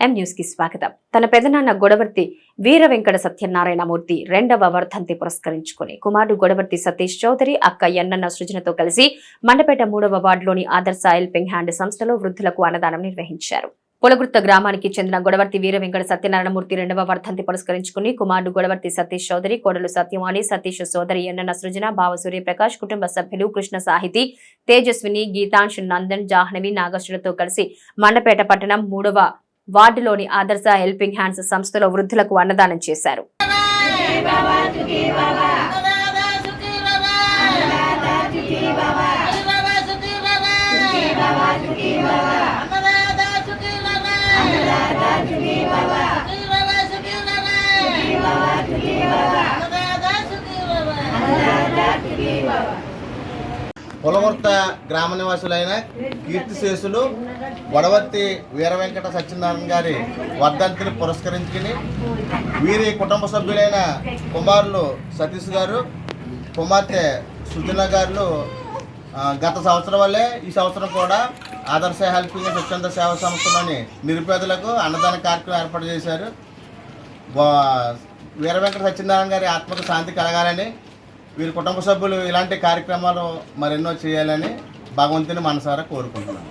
ఎం న్యూస్కి స్వాగతం. తన పెదనాన్న గొడవర్తి వీర వెంకట సత్యనారాయణమూర్తి రెండవ వర్ధంతి పురస్కరించుకుని కుమారుడు గొడవర్తి సతీష్ చౌదరి అక్క ఎన్నన్న సృజనతో కలిసి మండపేట మూడవ వార్డులోని ఆదర్శ హెల్పింగ్ హ్యాండ్ సంస్థలో వృద్ధులకు అన్నదానం నిర్వహించారు. పొలగుర్త గ్రామానికి చెందిన గొడవర్తి వీర వెంకట సత్యనారాయణమూర్తి రెండవ వర్ధంతి పురస్కరించుకుని కుమారుడు గొడవర్తి సతీష్ చౌదరి కోడలు సత్యవాణి సతీష్ సోదరి ఎన్నన్న సృజన భావ సూర్యప్రకాష్ కుటుంబ సభ్యులు కృష్ణ సాహితి తేజస్విని గీతాంశ్ నందన్ జాహ్నవి నాగేశ్వరతో కలిసి మండపేట పట్టణం మూడవ వార్డులోని ఆదర్శ హెల్పింగ్ హ్యాండ్స్ సంస్థలో వృద్ధులకు అన్నదానం చేశారు. అన్నదాత పొలవర్త గ్రామ నివాసులైన కీర్తిశేషులు వడవర్తి వీర వెంకట సత్యనారాయణ గారి వర్ధంతిని పురస్కరించుకుని వీరి కుటుంబ సభ్యులైన కుమారులు సతీష్ గారు కుమార్తె సుజన గారు గత సంవత్సరం వల్లే ఈ సంవత్సరం కూడా ఆదర్శ హెల్పింగ్ స్వచ్ఛంద సేవా సంస్థలోని నిరుపేదలకు అన్నదాన కార్యక్రమం ఏర్పాటు చేశారు. వీర వెంకట సత్యనారాయణ గారి ఆత్మకు శాంతి కలగాలని వీరి కుటుంబ సభ్యులు ఇలాంటి కార్యక్రమాలు మరెన్నో చేయాలని భగవంతుని మనసారా కోరుకుంటున్నాను.